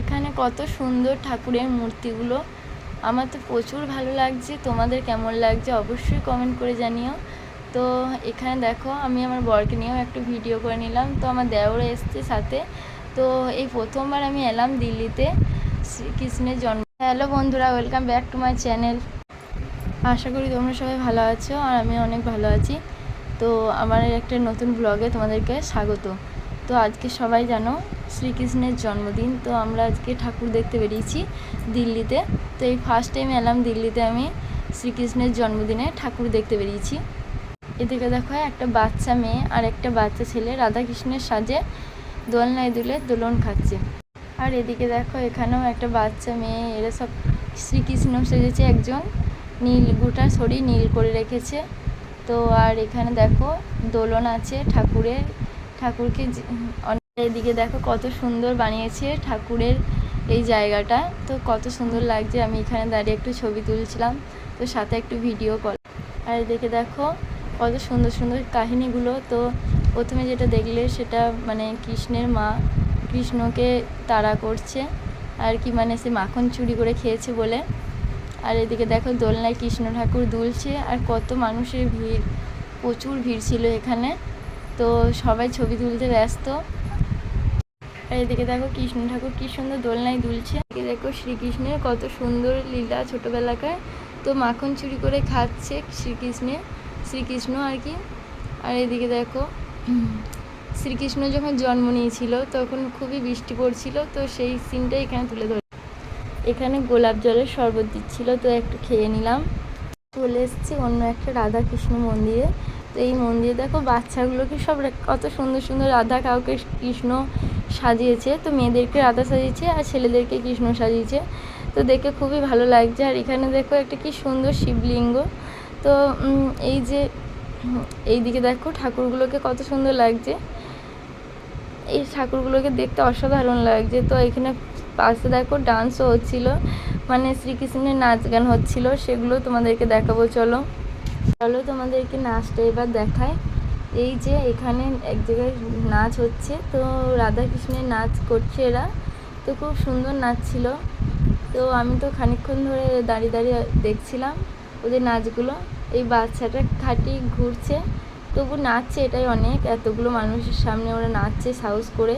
এখানে কত সুন্দর ঠাকুরের মূর্তিগুলো। আমার তো প্রচুর ভালো লাগছে, তোমাদের কেমন লাগছে অবশ্যই কমেন্ট করে জানিও। তো এখানে দেখো, আমি আমার বরকে নিয়েও একটু ভিডিও করে নিলাম। তো আমার দেওরে এসছে সাথে। তো এই প্রথমবার আমি এলাম দিল্লিতে, শ্রীকৃষ্ণের জন্ম। হ্যালো বন্ধুরা welcome back to my channel আশা করি তোমরা সবাই ভালো আছো আর আমি অনেক ভালো আছি। তো আমার একটা নতুন ব্লগে তোমাদেরকে স্বাগত। তো আজকে সবাই জানো শ্রীকৃষ্ণের জন্মদিন। তো আমরা আজকে ঠাকুর দেখতে বেরিয়েছি দিল্লিতে। তো এই ফার্স্ট টাইম এলাম দিল্লিতে আমি শ্রীকৃষ্ণের জন্মদিনে ঠাকুর দেখতে বেরিয়েছি। এদিকে দেখো একটা বাচ্চা মেয়ে আর একটা বাচ্চা ছেলে রাধাকৃষ্ণের সাজে দোলনায় দুলে দোলন খাচ্ছে। আর এদিকে দেখো এখানেও একটা বাচ্চা মেয়ে, এরা সব শ্রীকৃষ্ণ সেজেছে একজন। নীল গোটা শরীর নীল করে রেখেছে। তো আর এখানে দেখো দোলন আছে ঠাকুরের। ঠাকুরকে এদিকে দেখো কত সুন্দর বানিয়েছে ঠাকুরের এই জায়গাটা। তো কত সুন্দর লাগছে, আমি এখানে দাঁড়িয়ে একটু ছবি তুলছিলাম, তো সাথে একটু ভিডিও কল আর এদিকে দেখো কত সুন্দর সুন্দর কাহিনীগুলো, তো প্রথমে যেটা দেখলে সেটা মানে কৃষ্ণের মা কৃষ্ণকে তাড়া করছে, আর কি মানে সে মাখন চুরি করে খেয়েছে বলে। আর এদিকে দেখো দোলনায় কৃষ্ণ ঠাকুর দুলছে, আর কত মানুষের ভিড়, প্রচুর ভিড় ছিল এখানে। তো সবাই ছবি তুলতে ব্যস্ত আর এদিকে দেখো কৃষ্ণ ঠাকুর, কি সুন্দর দোলনায় দুলছে। এদিকে দেখো শ্রীকৃষ্ণের কত সুন্দর লীলা ছোটোবেলাকার। তো মাখন চুরি করে খাচ্ছে শ্রীকৃষ্ণের, শ্রীকৃষ্ণ আর কি। আর এদিকে দেখো, শ্রীকৃষ্ণ যখন জন্ম নিয়েছিল তখন খুবই বৃষ্টি পড়ছিল, তো সেই সিনটা এখানে তুলে ধরে এখানে গোলাপ জলের শরবত দিচ্ছিল, তো একটু খেয়ে নিলাম। চলে এসেছি অন্য একটা রাধা কৃষ্ণ মন্দিরে। তো এই মন্দিরে দেখো বাচ্চাগুলোকে সব কত সুন্দর সুন্দর রাধা, কাউকে কৃষ্ণ সাজিয়েছে, তো মেয়েদেরকে রাধা সাজিয়েছে আর ছেলেদেরকে কৃষ্ণ সাজিয়েছে। তো দেখে খুবই ভালো লাগছে। আর এখানে দেখো একটা কি সুন্দর শিবলিঙ্গ। তো এই যে, এই দিকে দেখো ঠাকুরগুলোকে কত সুন্দর লাগছে। এই ঠাকুরগুলোকে দেখতে অসাধারণ লাগছে। তো এখানে পাশে দেখো ডান্সও হচ্ছিল। মানে শ্রীকৃষ্ণের নাচ গান হচ্ছিল। সেগুলো তোমাদেরকে দেখাবো, চলো। চলো তোমাদেরকে নাচটা এবার দেখায় এই যে এখানে এক জায়গায় নাচ হচ্ছে, তো রাধা কৃষ্ণের নাচ করছে এরা। তো খুব সুন্দর নাচ ছিল। তো আমি তো খানিকক্ষণ ধরে দাঁড়িয়ে দাঁড়িয়ে দেখছিলাম ওদের নাচগুলো। এই বাচ্চাটা খাটি ঘুরছে, তবু নাচছে এটাই অনেক। এতগুলো মানুষের সামনে ওরা নাচছে সাহস করে।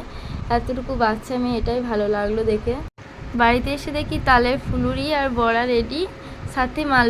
এতটুকু বাচ্চা মেয়ে, এটাই ভালো লাগল দেখে। বাড়িতে এসে দেখি তালের ফুলুরি আর বড়া রেডি সাথে মাল